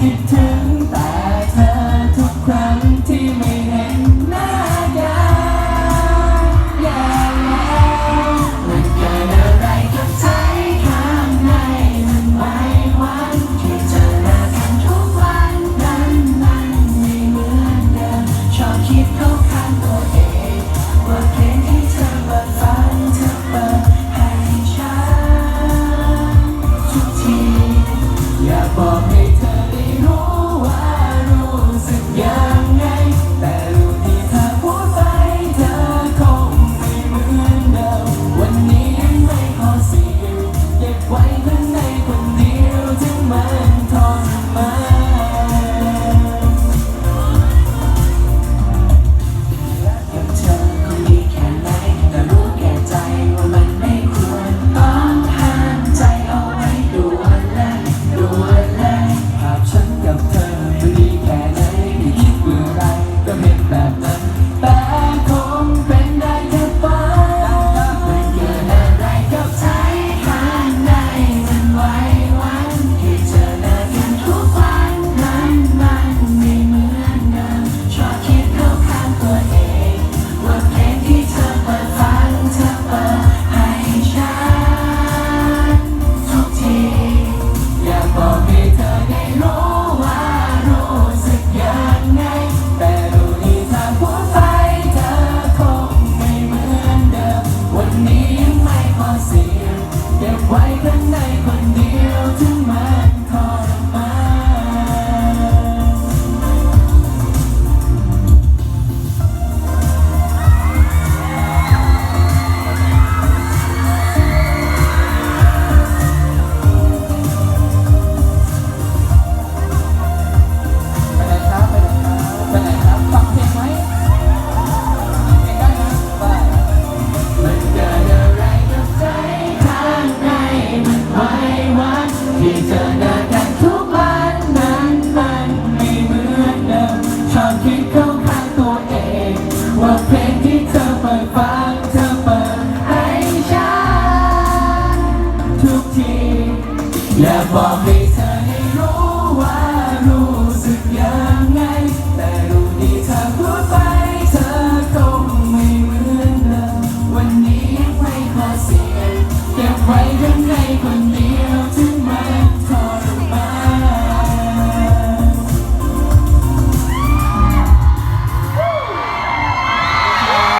keep telling ที่เธอเดินกันทุกวันนั้นมันไม่เหมือนเดิมชอบคิดเข้าข้างตัวเอง ว่าเพลงที่เธอเปิดฟังเธอเปิดให้ฉันทุกที และบอกให้เธอ